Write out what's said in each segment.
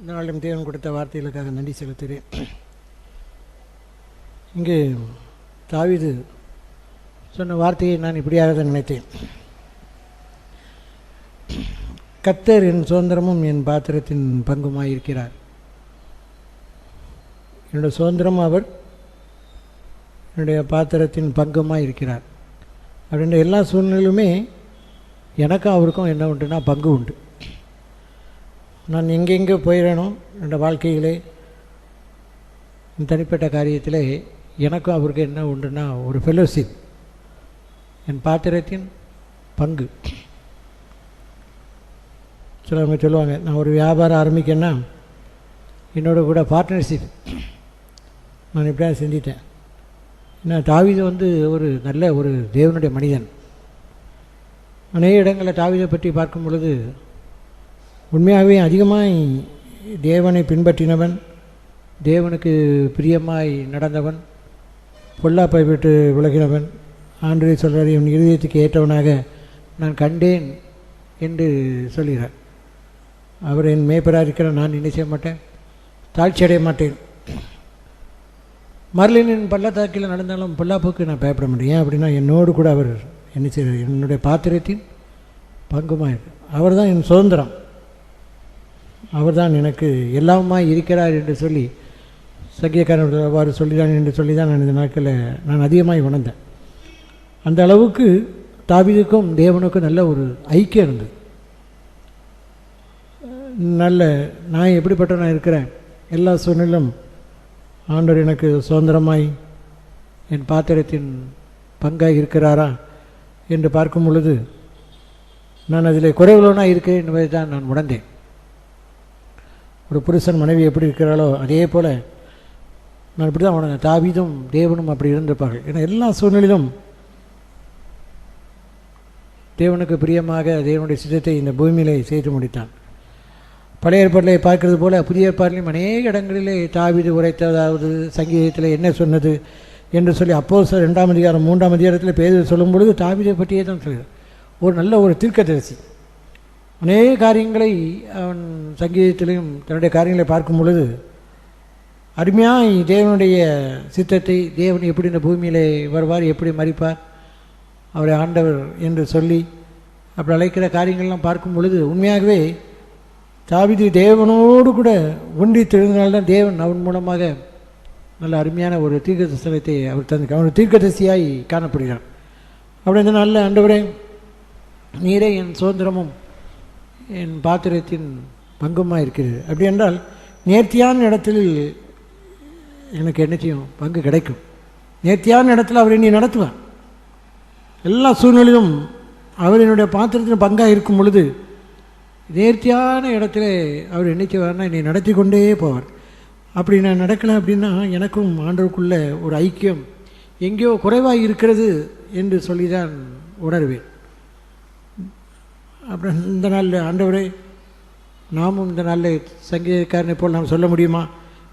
இந்த நாளும் தேவன் கொடுத்த வார்த்தைகளுக்காக நன்றி செலுத்துகிறேன். இங்கு தாவிது சொன்ன வார்த்தையை நான் இப்படியாக தான் நினைத்தேன். கத்தர் என் சுதந்திரமும் என் பாத்திரத்தின் பங்குமாக இருக்கிறார் என்னுடைய சுதந்திரம் அவர் என்னுடைய பாத்திரத்தின் பங்குமாக இருக்கிறார் அப்படின்ற எல்லா சூழ்நிலையுமே எனக்கும் அவருக்கும் என்ன உண்டுனா பங்கு உண்டு. நான் எங்கெங்கே போயிடணும் என்ற வாழ்க்கையிலே என் தனிப்பட்ட காரியத்தில் எனக்கும் அவருக்கு என்ன உண்டுன்னா ஒரு ஃபெலோஷிப் என் பாத்திரத்தின் பங்கு. சிலவங்க சொல்லுவாங்க நான் ஒரு வியாபாரம் ஆரம்பிக்கேன்னா என்னோட கூட பார்ட்னர்ஷிப் நான் இப்படியா செஞ்சிட்டேன். ஏன்னா தாவிதம் வந்து ஒரு நல்ல ஒரு தேவனுடைய மனிதன். அநேக இடங்களில் தாவிதை பற்றி பார்க்கும் பொழுது உண்மையாகவே அதிகமாய் தேவனை பின்பற்றினவன் தேவனுக்கு பிரியமாய் நடந்தவன் பொல்லாப்பை விட்டு விலகினவன். ஆண்டு சொல்கிறார் இவன் இருதயத்துக்கு ஏற்றவனாக நான் கண்டேன் என்று சொல்கிறார். அவர் என் மேய்ப்பராக இருக்கிற நான் என்ன செய்ய மாட்டேன்? தாழ்ச்சி அடைய மாட்டேன் மர்லினின் பள்ளத்தாக்கில் நடந்தாலும் பொல்லாப்புக்கு நான் பயப்பட மாட்டேன். ஏன் அப்படின்னா என்னோடு கூட அவர் என்ன செய்கிறார்? என்னுடைய பாத்திரத்தின் பங்குமாய். அவர் தான் என் சுதந்திரம். அவர்தான் எனக்கு எல்லாமாய் இருக்கிறார் என்று சொல்லி சக்கியக்காரன் அவ்வாறு சொல்லிதான் என்று சொல்லி தான் நான் இந்த நாட்களில் நான் அதிகமாய் உணர்ந்தேன். அந்த அளவுக்கு தாவிதுக்கும் தேவனுக்கும் நல்ல ஒரு ஐக்கியம் இருந்தது. நல்ல நான் எப்படிப்பட்ட நான் இருக்கிறேன்? எல்லா சூழ்நிலும் ஆண்டவர் எனக்கு சுதந்திரமாய் என் பாத்திரத்தின் பங்காக இருக்கிறாரா என்று பார்க்கும் பொழுது நான் அதில் குறைவுள்ளவனாக இருக்கிறேன் என்பதை தான் நான் உணர்ந்தேன். ஒரு புருஷன் மனைவி எப்படி இருக்கிறாளோ அதே போல் நான் இப்படி தான் அவனை தாவீதும் தேவனும் அப்படி இருந்திருப்பார்கள். ஏன்னா எல்லா சூழ்நிலையிலும் தேவனுக்கு பிரியமாக தேவனுடைய சித்தத்தை இந்த பூமியிலே செய்து முடித்தான். பழைய ஏற்பாட்டில் பார்க்கறது போல் புதிய ஏற்பாட்டிலையும் அநேக இடங்களிலே தாவிது உரைத்ததாவது சங்கீதத்தில் என்ன சொன்னது என்று சொல்லி அப்போ சார் ரெண்டாம் அதிகாரம் மூன்றாம் அதிகாரத்தில் பேர் சொல்லும் பொழுது தாவிதை பற்றியே தான் சொல்கிறார். ஒரு நல்ல ஒரு தீர்க்கதரிசி. அநேக காரியங்களை அவன் சங்கீதத்திலையும் தன்னுடைய காரியங்களை பார்க்கும் பொழுது அருமையாக தேவனுடைய சித்தத்தை தேவன் எப்படி இந்த பூமியிலே வருவார் எப்படி மறிப்பார் அவரை ஆண்டவர் என்று சொல்லி அப்படி அழைக்கிற காரியங்கள்லாம் பார்க்கும் பொழுது உண்மையாகவே தாவிதி தேவனோடு கூட ஒன்றி தெரிந்தனால்தான் தேவன் அவன் மூலமாக நல்ல அருமையான ஒரு தீர்க்க தரிசனத்தை அவர் தந்து அவன் தீர்க்கதரிசியாய் காணப்படுகிறார் அப்படி இந்த நல்ல ஆண்டவரே நீரே என் சுதந்திரமும் என் பாத்திரத்தின் பங்குமாக இருக்கிறது அப்படி என்றால் நேர்த்தியான இடத்தில் எனக்கு என்ன செய்யும்? பங்கு கிடைக்கும். நேர்த்தியான இடத்துல அவர் என்னை நடத்துவார். எல்லா சூழ்நிலையிலும் அவர் என்னுடைய பாத்திரத்தின் பங்காக இருக்கும் பொழுது நேர்த்தியான இடத்துல அவர் என்ன செய்வார்னா என்னை நடத்தி கொண்டே போவார். அப்படி நான் நடக்கலை அப்படின்னா எனக்கும் ஆண்டவருக்குள்ள ஒரு ஐக்கியம் எங்கேயோ குறைவாக இருக்கிறது என்று சொல்லி தான் உணர்வேன். அப்புறம் இந்த நாளில் ஆண்டவரே நாமும் இந்த நாளில் சங்கீதக்காரனை போல் நாம் சொல்ல முடியுமா?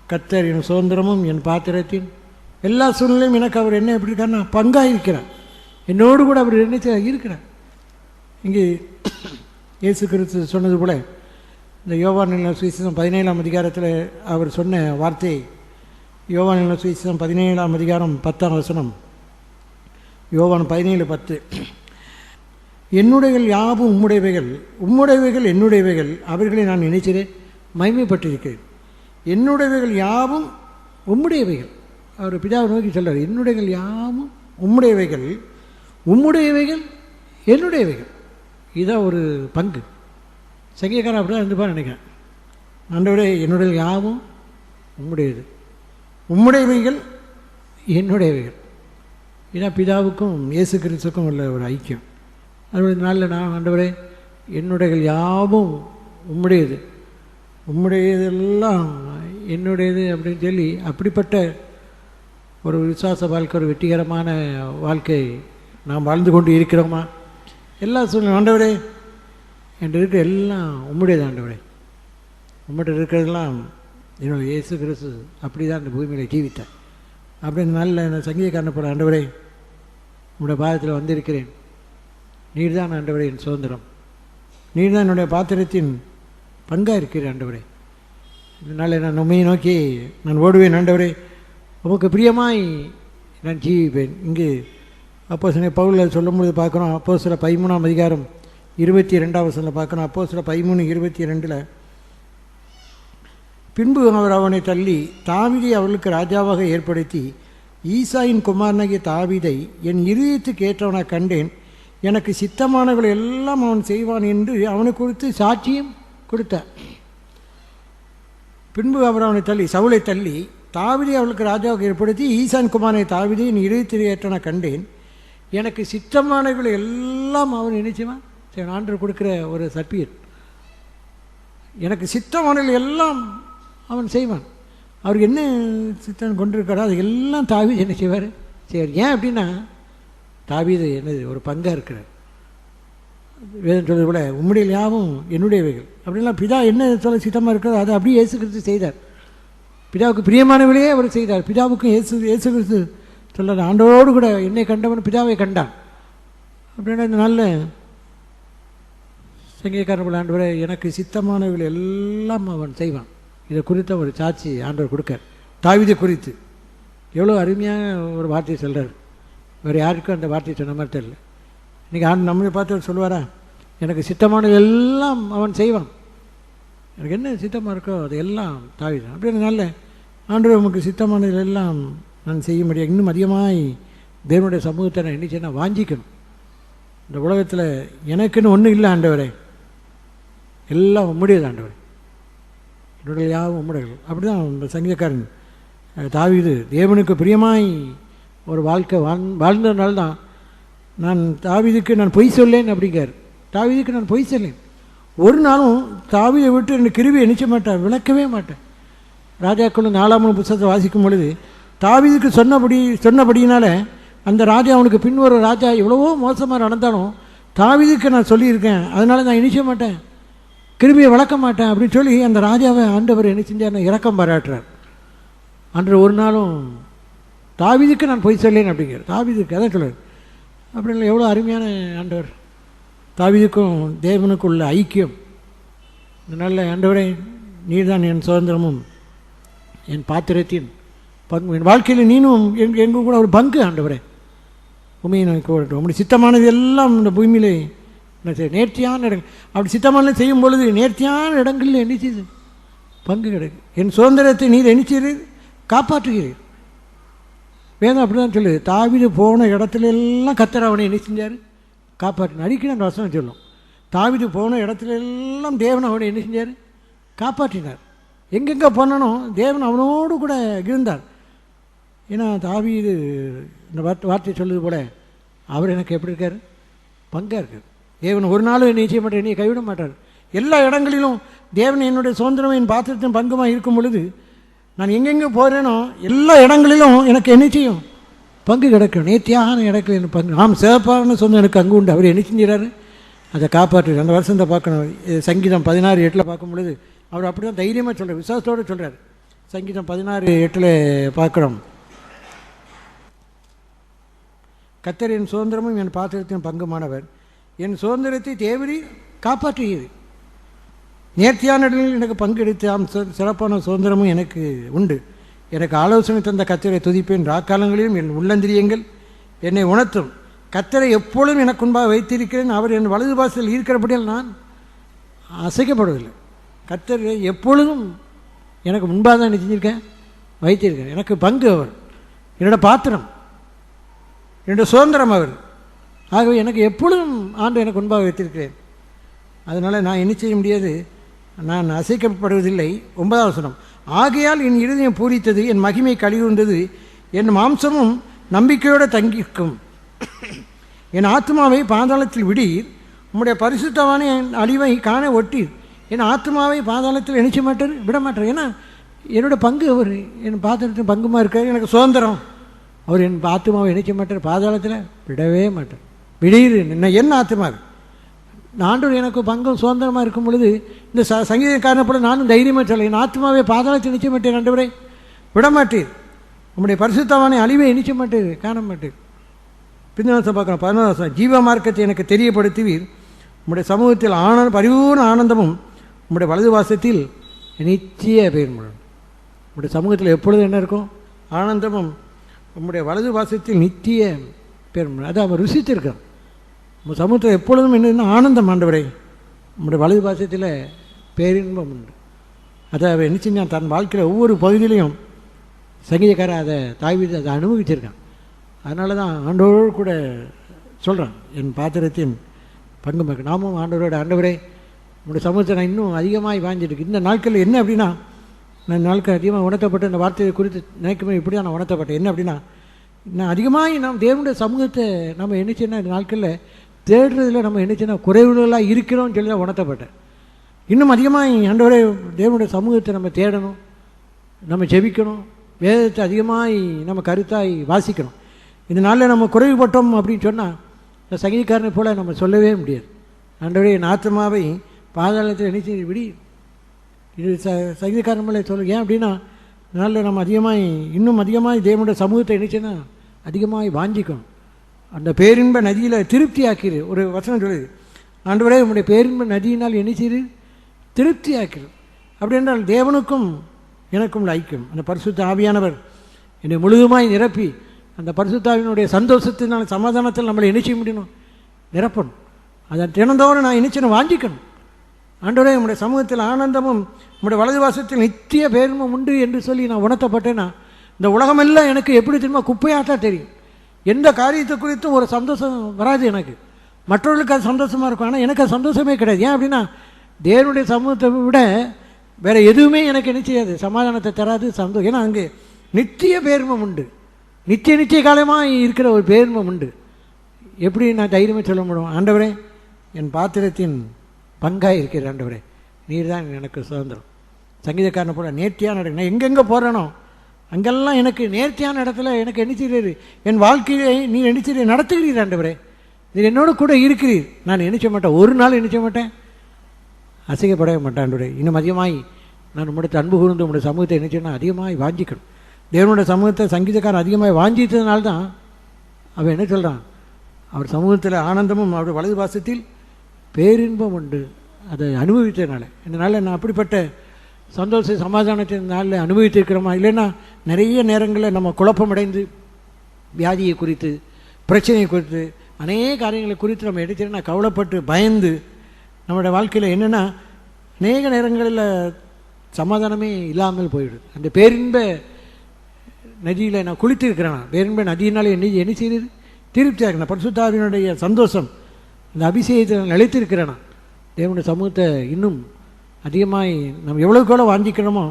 கத்தர் என் சுதந்திரமும் என் பாத்திரத்தின் எல்லா சூழ்நிலையும் எனக்கு அவர் என்ன எப்படி இருக்காருன்னா பங்காக இருக்கிறார் என்னோடு கூட அவர் என்ன இருக்கிறார். இங்கே இயேசு கிறிஸ்து சொன்னது போல இந்த யோவான சுவிசேஷம் பதினேழாம் அதிகாரத்தில் அவர் சொன்ன வார்த்தை யோவான சுவிசேஷம் பதினேழாம் அதிகாரம் பத்தாம் வசனம் யோவான் பதினேழு பத்து. என்னுடையகள் யாவும் உம்முடையவைகள் உம்முடையவைகள் என்னுடையவைகள் அவர்களை நான் நினைக்கிறேன் மகிமைப்பட்டிருக்கிறேன். என்னுடையவைகள் யாவும் உம்முடையவைகள். அவர் பிதாவை நோக்கி சொல்கிறார் என்னுடையகள் யாவும் உம்முடையவைகள் உம்முடையவைகள் என்னுடையவைகள். இதான் ஒரு பங்கு. சங்கீகாரம் அப்படி தான் இருந்துப்பா நினைக்கிறேன். ஆண்டவரே என்னுடைய யாவும் உம்முடையது. உம்முடையவைகள் என்னுடையவைகள். இதான் பிதாவுக்கும் இயேசு கிறிஸ்துக்கும் உள்ள ஒரு ஐக்கியம். அதனுடைய நாளில் நான் ஆண்டவரே என்னுடைய யாவும் உம்முடையது. உம்முடையதெல்லாம் என்னுடையது அப்படின்னு சொல்லி அப்படிப்பட்ட ஒரு விசுவாச வாழ்க்கை ஒரு வெற்றிகரமான வாழ்க்கை நாம் வாழ்ந்து கொண்டு இருக்கிறோமா? எல்லா சூழ்நிலை ஆண்டவரே என்கிட்ட இருக்கிற எல்லாம் உம்முடையது ஆண்டவரே. உம்மிட்ட இருக்கிறதெல்லாம் என்னோட இயேசு கிறிஸ்து அப்படி தான் இந்த பூமியில் ஜீவித்தேன் அப்படின்னு நல்ல நான் சங்கீதக்காரனை போல ஆண்டவரே உங்களுடைய பாதத்தில் வந்திருக்கிறேன். நீர் தான் ஆண்டவரே என் சுதந்திரம். நீர் தான் என்னுடைய பாத்திரத்தின் பங்காக இருக்கிற ஆண்டவரே. இதனால் நான் உண்மையை நோக்கி நான் ஓடுவேன் ஆண்டவரே. உமக்கு பிரியமாய் நான் ஜீவிப்பேன். இங்கு அப்போ சில பவுலில் சொல்லும்போது பார்க்குறோம். அப்போ சில பதிமூணாம் அதிகாரம் இருபத்தி ரெண்டாம் வசனில் பார்க்குறோம். அப்போ சில பதிமூணு இருபத்தி ரெண்டில் பின்பு அவர் அவனை தள்ளி தாவிதை அவளுக்கு ராஜாவாக ஏற்படுத்தி ஈசாயின் குமாரனாகிய தாவிதை என் இருதயத்துக்கு ஏற்றவனாக கண்டேன். எனக்கு சித்தமானவர்கள் எல்லாம் அவன் செய்வான் என்று அவனை குறித்து சாட்சியும் கொடுத்தார். பின்பு அவர் அவனை தள்ளி சவுளை தள்ளி தாவிதை அவளுக்கு ராஜாவுக்கு ஏற்படுத்தி ஈசான் குமாரை தாவிதை நீ இறுதி ஏற்றவனாக கண்டேன். எனக்கு சித்தமானவர்கள் எல்லாம் அவன் நினைச்சுவான் சரி ஆண்டு கொடுக்குற ஒரு சர்டிஃபிகேட் எனக்கு சித்தமானவர்கள் எல்லாம் அவன் செய்வான். அவருக்கு என்ன சித்தம் கொண்டிருக்காரோ அது எல்லாம் தாவி என்ன செய்வார்? சரி ஏன் அப்படின்னா தாவீது என்னது ஒரு பங்காக இருக்கிறார். வேதம் சொல்வது போல உம்முடைய லாபம் என்னுடையவைகள். அப்படின்லாம் பிதா என்ன சொல்ல சித்தமாக இருக்கிறதோ அதை அப்படியே இயேசு கிறிஸ்து செய்தார். பிதாவுக்கு பிரியமானவர்களே அவர் செய்தார். பிதாவுக்கும் இயேசு இயேசு கிறிஸ்து சொல்கிறார் ஆண்டோடு கூட என்னை கண்டவன் பிதாவை கண்டான். அப்படின்னா இந்த நல்ல சங்கீகாரன் ஆண்டவரை எனக்கு சித்தமானவர்கள் எல்லாம் அவன் செய்வான். இதை குறித்த ஒரு சாட்சி ஆண்டவர் கொடுக்க தாவிதை குறித்து. எவ்வளோ அருமையான ஒரு வார்த்தையை சொல்கிறார் வேறு யாருக்கும் அந்த வார்த்தையை சொன்ன மாதிரி தெரியல. இன்றைக்கி ஆண்டு நம்மளை பார்த்து அவர் சொல்லுவாரா? எனக்கு சித்தமானது எல்லாம் அவன் செய்வான். எனக்கு என்ன சித்தமாக இருக்கோ அது எல்லாம் தாவிதான். அப்படின்னு நல்ல ஆண்டவர் நமக்கு சித்தமானது எல்லாம் நான் செய்ய முடியும். இன்னும் அதிகமாய் தேவனுடைய சமூகத்தை நான் என்ன வாஞ்சிக்கணும். இந்த உலகத்தில் எனக்குன்னு ஒன்றும் இல்லை ஆண்டவரே. எல்லாம் உம்முடையது ஆண்டவரே. என்னுடைய யாவும் உம்முடையது. அப்படி தான் இந்த சங்கீதக்காரன் தாவிது தேவனுக்கு பிரியமாய் ஒரு வாழ்க்கை வாழ் வாழ்ந்ததுனால தான் நான் தாவிதுக்கு நான் பொய் சொல்லேன் அப்படிங்கார் தாவிதுக்கு நான் பொய் சொல்லேன். ஒரு நாளும் தாவிதை விட்டு எனக்கு கிருவியை நிச்சய மாட்டேன் விளக்கவே மாட்டேன் ராஜாக்களும் நாலாம் புத்தகத்தை வாசிக்கும் பொழுது தாவீதுக்கு சொன்னபடி சொன்னபடியினால அந்த ராஜா அவனுக்கு பின்வர ராஜா எவ்வளவோ மோசமாக நடந்தாலும் தாவீதுக்கு நான் சொல்லியிருக்கேன் அதனால் நான் இணைச்ச மாட்டேன் கிருமியை வளர்க்க மாட்டேன் அப்படின்னு சொல்லி அந்த ராஜாவை ஆண்டவர் என்ன செஞ்சார் இறக்கம் பாராட்டுறார். அன்று ஒரு நாளும் தாவிதுக்கு நான் பொய் சொல்லேன் அப்படிங்கிற தாவிதுக்கு அதான் சொல்லுவார் இல்லை எவ்வளோ அருமையான ஆண்டவர். தாவிதுக்கும் தேவனுக்கும் உள்ள ஐக்கியம். நல்ல ஆண்டவரை நீர்தான் என் சுதந்திரமும் என் பாத்திரத்தின் பங்கு. என் வாழ்க்கையில் நீனும் எங்க எங்கும் கூட ஒரு பங்கு ஆண்டவரே. உண்மையை நான் கூறட்டும். உங்களுடைய சித்தமானது எல்லாம் இந்த பூமியிலே என்ன நேர்த்தியான இடங்கள். அப்படி சித்தமானது செய்யும் பொழுது நேர்த்தியான இடங்களில் என்ன செய்யுது பங்கு கிடைக்கும். என் சுதந்திரத்தை நீர் என்ன செய்கிறீர் காப்பாற்றுகிறீர். வேதம் அப்படி தான் சொல்லுது தாவிது போன இடத்துல எல்லாம் கத்தர் அவனை என்ன செஞ்சார்? காப்பாற்றினார் அடிக்கடி அந்த வசனம் சொல்லும். தாவிது போன இடத்துல எல்லாம் தேவன் அவனை என்ன செஞ்சார்? காப்பாற்றினார். எங்கெங்கே போனானோ தேவன் அவனோடு கூட இருந்தார். ஏன்னா தாவிது இந்த வார்த்தை வார்த்தை சொல்லுது போல அவர் எனக்கு எப்படி இருக்கார்? பங்காக இருக்கார். தேவன் ஒரு நாளும் என்னை செய்ய மாட்டார் என்னை கைவிட மாட்டார். எல்லா இடங்களிலும் தேவன் என்னுடைய சுதந்திரம் என் பாத்திரத்தின் பங்குமாக இருக்கும் பொழுது நான் எங்கெங்கே போகிறேனோ எல்லா இடங்களிலும் எனக்கு என்ன செய்யும் பங்கு கிடக்கும் நேத்தியான இடத்துல எனக்கு பங்கு? ஆம் சிறப்பான சொன்ன எனக்கு அங்கு உண்டு. அவர் என்ன செஞ்சிடறாரு அதை காப்பாற்று அந்த தான் பார்க்கணும். சங்கீதம் பதினாறு எட்டில் பார்க்கும் பொழுது அவர் அப்படி தான் தைரியமாக சொல்கிறார் விசுவாசத்தோடு சொல்கிறார் சங்கீதம் பதினாறு எட்டில் பார்க்குறோம் கத்தர் என் சுதந்திரமும் என் பாத்திரத்தின் பங்குமானவர். என் சுதந்திரத்தை தேவரி காப்பாற்றுகிறது நேர்த்தியான இடங்களில் எனக்கு பங்கெடுத்து சிறப்பான சுதந்திரமும் எனக்கு உண்டு. எனக்கு ஆலோசனை தந்த கத்தரை துதிப்பேன். ராக்காலங்களிலும் என் உள்ளந்திரியங்கள் என்னை உணர்த்தும். கத்தரை எப்பொழுதும் எனக்கு முன்பாக வைத்திருக்கிறேன். அவர் என் வலது பாசத்தில் இருக்கிறபடியால் நான் அசைக்கப்படுவதில்லை. கத்தர் எப்பொழுதும் எனக்கு முன்பாக தான் செஞ்சுருக்கேன். வைத்திருக்கேன் எனக்கு பங்கு அவர். என்னோட பாத்திரம். என்னோட சுதந்திரம் அவர். ஆகவே எனக்கு எப்பொழுதும் ஆண்டு எனக்கு முன்பாக வைத்திருக்கிறேன். அதனால் நான் என்ன செய்ய முடியாது? நான் அசைக்கப்படுவதில்லை. ஒன்பதாவது வசனம். ஆகையால் என் இருதயம் பூரித்தது என் மகிமை கழிவுண்டது என் மாம்சமும் நம்பிக்கையோடு தங்கிக்கும். என் ஆத்மாவை பாதாளத்தில் விடீர். உம்முடைய பரிசுத்தமான என் அழிவை காண ஒட்டீர். என் ஆத்மாவை பாதாளத்தில் நினைச்ச மாட்டார் விட மாட்டார் ஏன்னா என்னோட பங்கு அவர். என் பாத்திரத்தின் பங்குமா இருக்கார் எனக்கு சுதந்திரம். அவர் என் ஆத்மாவை நினைச்ச மாட்டார் பாதாளத்தில் விடவே மாட்டார் விடீர் என்ன என் ஆத்மாவை. ஆண்டவர் எனக்கு பங்கம் சுதந்திரமாக இருக்கும் பொழுது இந்த ச காரணப்பட நானும் தைரியமாக சொல்ல என் ஆத்மாவை பாதாளத்தை நிச்சய மாட்டேன் ஆண்டவரே. விட உங்களுடைய பரிசுத்தவானை அழிவை நிச்சய மாட்டீர் காண மாட்டீர் பின்னாசம் பார்க்குறோம் பதினோரு ஜீவ மார்க்கத்தை எனக்கு தெரியப்படுத்துவீர். உங்களுடைய சமூகத்தில் ஆனந்த பரிபூர்ண ஆனந்தமும் உங்களுடைய வலது வாசத்தில் நிச்சய பேர்மழை உங்களுடைய சமூகத்தில் எப்பொழுது என்ன இருக்கும்? ஆனந்தமும் உங்களுடைய வலது வாசத்தில் நித்திய பேர்மழை அதை அவன் ருசித்திருக்கான் சமூகத்தில் எப்பொழுதும் என்ன ஆனந்தம் ஆண்டவரை. நம்முடைய வலது பாசத்தில் பேரின்பம் உண்டு. அதை அவர் என்ன செஞ்சான்? தன் வாழ்க்கையில் ஒவ்வொரு பகுதியிலையும் சங்கீதக்காரன் அதை தாய்வீது அதை அனுபவிச்சிருக்கான். அதனால தான் ஆண்டவரோடு கூட சொல்கிறான் என் பாத்திரத்தின் பங்கு மக்கள் நாமும் ஆண்டவரோட ஆண்டவரே உங்களுடைய சமூகத்தை நான் இன்னும் அதிகமாக வாங்கிட்டு இந்த நாட்களில் என்ன அப்படின்னா நான் நாட்கள் அதிகமாக உணர்த்தப்பட்ட இந்த வார்த்தையை குறித்து நினைக்குமே இப்படி தான் நான் உணர்த்தப்பட்டேன். என்ன அப்படின்னா நான் அதிகமாக நாம் தேவனுடைய சமூகத்தை நம்ம என்னச்சுன்னா இந்த நாட்களில் தேடுறதுல நம்ம என்னச்சுன்னா குறைவுகளாக இருக்கிறோம்னு சொல்லி தான் உணர்த்தப்பட்டேன். இன்னும் அதிகமாக ஆண்டவரே தேவனுடைய சமூகத்தை நம்ம தேடணும். நம்ம ஜெபிக்கணும். வேதத்தை அதிகமாக நம்ம கருத்தாய் வாசிக்கணும். இந்த நாளில் நம்ம குறைவுபட்டோம் அப்படின்னு சொன்னால் இந்த சங்கீதக்காரனை போல் நம்ம சொல்லவே முடியாது. ஆண்டவரே என் ஆத்மாவை பாதாளத்தில் நினைச்சு விடி. இது ச சங்கீதக்காரன் மேலே சொல்ல. ஏன் அப்படின்னா இந்த நாளில் நம்ம அதிகமாக இன்னும் அதிகமாக தேவனுடைய சமூகத்தை நினைச்சுன்னா அதிகமாக வாஞ்சிக்கணும். அந்த பேரின்ப நதியில் திருப்தி ஆக்கிடு ஒரு வசனம் சொல்லுது. ஆண்டவரே உங்களுடைய பேரின்ப நதியினால் என்ன செய்யுது திருப்தி ஆக்கிடு அப்படி என்றால் தேவனுக்கும் எனக்கும் உள்ள ஐக்கியம். அந்த பரிசுத்த ஆவியானவர் என்னை முழுதுமாய் நிரப்பி அந்த பரிசுத்தாவினுடைய சந்தோஷத்தினால் சமாதானத்தில் நம்மளை என்ன செய்ய முடியணும் நிரப்பணும். அதை தினந்தோறும் நான் இணைச்சணும் வாஞ்சிக்கணும். ஆண்டவரே நம்முடைய சமூகத்தில் ஆனந்தமும் உங்களுடைய வலது வாசத்தில் நித்திய பேருமும் உண்டு என்று சொல்லி நான் உணர்த்தப்பட்டேன்னா இந்த உலகமெல்லாம் எனக்கு எப்படி தெரியுமா? குப்பையாக தான் தெரியும். எந்த காரியத்தை குறித்தும் ஒரு சந்தோஷம் வராது எனக்கு. மற்றவர்களுக்கு அது சந்தோஷமாக இருக்கும். ஆனால் எனக்கு அது சந்தோஷமே கிடையாது. ஏன் அப்படின்னா தேவனுடைய சமூகத்தை விட வேறு எதுவுமே எனக்கு என்ன செய்யாது? சமாதானத்தை தராது சந்தோஷம் ஏன்னா அங்கே நித்திய பேர்மம் உண்டு. நித்திய நித்திய காலமாக இருக்கிற ஒரு பேர்மம் உண்டு. எப்படி நான் தைரியமாக சொல்ல முடியும்? ஆண்டவரே என் பாத்திரத்தின் பங்காக இருக்கிற ஆண்டவரே நீர் தான் எனக்கு சுதந்திரம். சங்கீதக்காரனை போல நேர்த்தியாக நடக்கணும் எங்கெங்கே போகிறேனோ அங்கெல்லாம் எனக்கு நேர்த்தியான இடத்துல எனக்கு என்ன என் வாழ்க்கையை நீ நினைச்சிரு நடத்துகிறீர் ஆண்டவரே. நீர் என்னோட கூட இருக்கிறீர். நான் நினைச்ச மாட்டேன்? ஒரு நாள் நினைச்ச மாட்டேன்? அசைக்கப்படவே மாட்டேன் ஆண்டவரே. இன்னும் அதிகமாய் நான் உம்முடைய அன்பு கூர்ந்து உங்களுடைய சமூகத்தை நினைச்சேன்னா அதிகமாக வாஞ்சிக்கணும். தேவனுடைய சமூகத்தை சங்கீதக்காரன் அதிகமாக வாஞ்சித்ததுனால தான் அவன் என்ன சொல்கிறான் அவர் சமூகத்தில் ஆனந்தமும் அவருடைய வலது வாசத்தில் பேரின்பம் உண்டு. அதை அனுபவித்ததுனால. இந்த நாளில் நான் அப்படிப்பட்ட சந்தோஷ சமாதானத்தின் நாளில் அனுபவித்திருக்கிறோமா? இல்லைன்னா நிறைய நேரங்களில் நம்ம குழப்பமடைந்து வியாதியை குறித்து பிரச்சனையை குறித்து அநேக காரியங்களை குறித்து நம்ம எடுத்துனா கவலைப்பட்டு பயந்து நம்மளோட வாழ்க்கையில் என்னென்னா அநேக நேரங்களில் சமாதானமே இல்லாமல் போயிடுது. அந்த பேரின்ப நதியில் நான் குளித்திருக்கிறேன்? பேரின்ப நதியினாலே என்ன என்ன செய்யுது திருப்தியாக இருக்கணும் பரிசுத்தாவினுடைய சந்தோஷம் இந்த அபிஷேகத்தில் நான் நிலைத்திருக்கிறேன்? தேவனுடைய சமூகத்தை இன்னும் அதிகமாய் நம்ம எவ்வளவுக்கு எவ்வளோ வாஞ்சிக்கணுமோ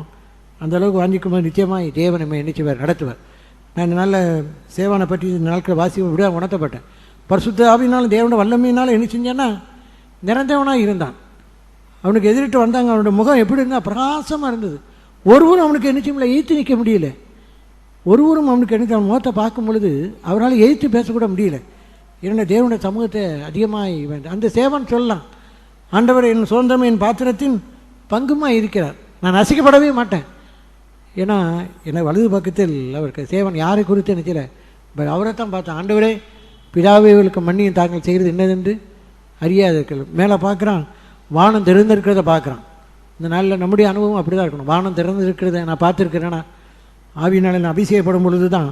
அந்த அளவுக்கு வாஞ்சிக்கும்போது நிச்சயமாய் தேவன் நம்ம நினைச்சுவார் நடத்துவார். நான் இந்த நாளில் சேவானை பற்றி இந்த நாட்கள் வாசி விட உணர்த்தப்பட்டேன். பரிசுத்த ஆவினாலும் தேவனோட வல்லமையினாலும் என்ன செஞ்சேன்னா நிறந்தவனாக இருந்தான். அவனுக்கு எதிரிட்டு வந்தாங்க அவனோட முகம் எப்படி இருந்தால் பிரகாசமாக இருந்தது. ஒருவரும் அவனுக்கு என்ன எழுத்து நிற்க முடியல. ஒருவரும் அவனுக்கு என்ன அவன் முகத்தை பார்க்கும் பொழுது அவரால் எதிர்த்து பேசக்கூட முடியல. என்னோட தேவனுடைய சமூகத்தை அதிகமாக அந்த சேவன் சொல்லலாம். ஆண்டவர் என் சுதந்திரம் என் பாத்திரத்தின் பங்குமாக இருக்கிறார். நான் நசிக்கப்படவே மாட்டேன். ஏன்னா என்னை வலது பக்கத்தில் அவருக்கு சேவன் யாரை குறித்து நினைக்கல பட் அவரை தான் பார்த்தேன். ஆண்டவரே பிதாவைகளுக்கு மண்ணியும் தாங்கள் செய்கிறது என்னதென்று அறியாதீர்கள் மேலே பார்க்குறான். வானம் திறந்திருக்கிறத பார்க்குறான். இந்த நாளில் நம்முடைய அனுபவம் அப்படி தான் இருக்கணும். வானம் திறந்திருக்கிறத நான் பார்த்துருக்கிறேன்னா ஆவியினால நான் அபிஷேகப்படும் பொழுது தான்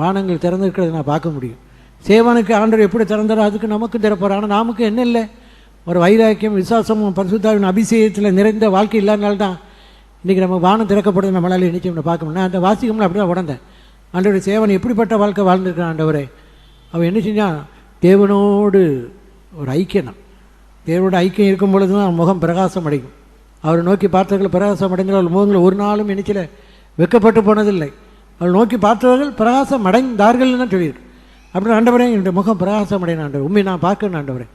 வானங்கள் திறந்திருக்கிறத நான் பார்க்க முடியும். சேவனுக்கு ஆண்டவர் எப்படி திறந்தாரோ அதுக்கு நமக்கும் திறப்பார். ஆனால் நமக்கு என்ன இல்லை? ஒரு வைராக்கியம் விசுவாசமும் பரிசுத்தாவின் அபிஷேகத்தில் நிறைந்த வாழ்க்கை இல்லாதனால்தான் இன்றைக்கி நம்ம வானம் திறக்கப்படுறது நம்மளால் நினைச்சு நம்ம பார்க்கணும்னா நான் அந்த வாசிக்கம்னு அப்படி தான் உடந்தேன். ஆண்டோடைய சேவன் எப்படிப்பட்ட வாழ்க்கை வாழ்ந்துருக்கான் ஆண்டவரே? அவன் என்ன செஞ்சான்? தேவனோடு ஒரு ஐக்கியம் தேவனோட ஐக்கியம் இருக்கும் பொழுது தான் முகம் பிரகாசம் அடையும். அவரை நோக்கி பார்த்தவர்கள் பிரகாசம் அடைந்தவர்கள் முகங்கள் ஒரு நாளும் நினைச்சல வெக்கப்பட்டு போனதில்லை. அவள் நோக்கி பார்த்தவர்கள் பிரகாசம் அடைந்தார்கள் தான் சொல்லியிருக்கு. அப்படின்னு ஆண்டவரே என்னுடைய முகம் பிரகாசம் அடையணும் ஆண்டவர். உண்மை நான் பார்க்கணும் ஆண்டவரே.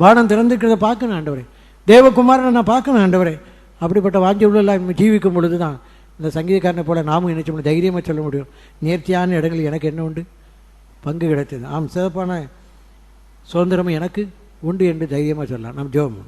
வானம் திறந்துக்கிறத பார்க்கணும் ஆண்டவரே. தேவகுமாரனை நான் பார்க்கணும் ஆண்டவரே. அப்படிப்பட்ட வாஞ்சி உள்ள ஜீவிக்கும் பொழுது தான் இந்த சங்கீதக்காரனை போல நாமும் நினைச்ச முடியும்? தைரியமாக சொல்ல முடியும். நேர்த்தியான இடங்கள் எனக்கு என்ன உண்டு? பங்கு கிடைத்தது. ஆம் சிறப்பான சுதந்திரமும் எனக்கு உண்டு என்று தைரியமாக சொல்லலாம். நாம் ஜோம்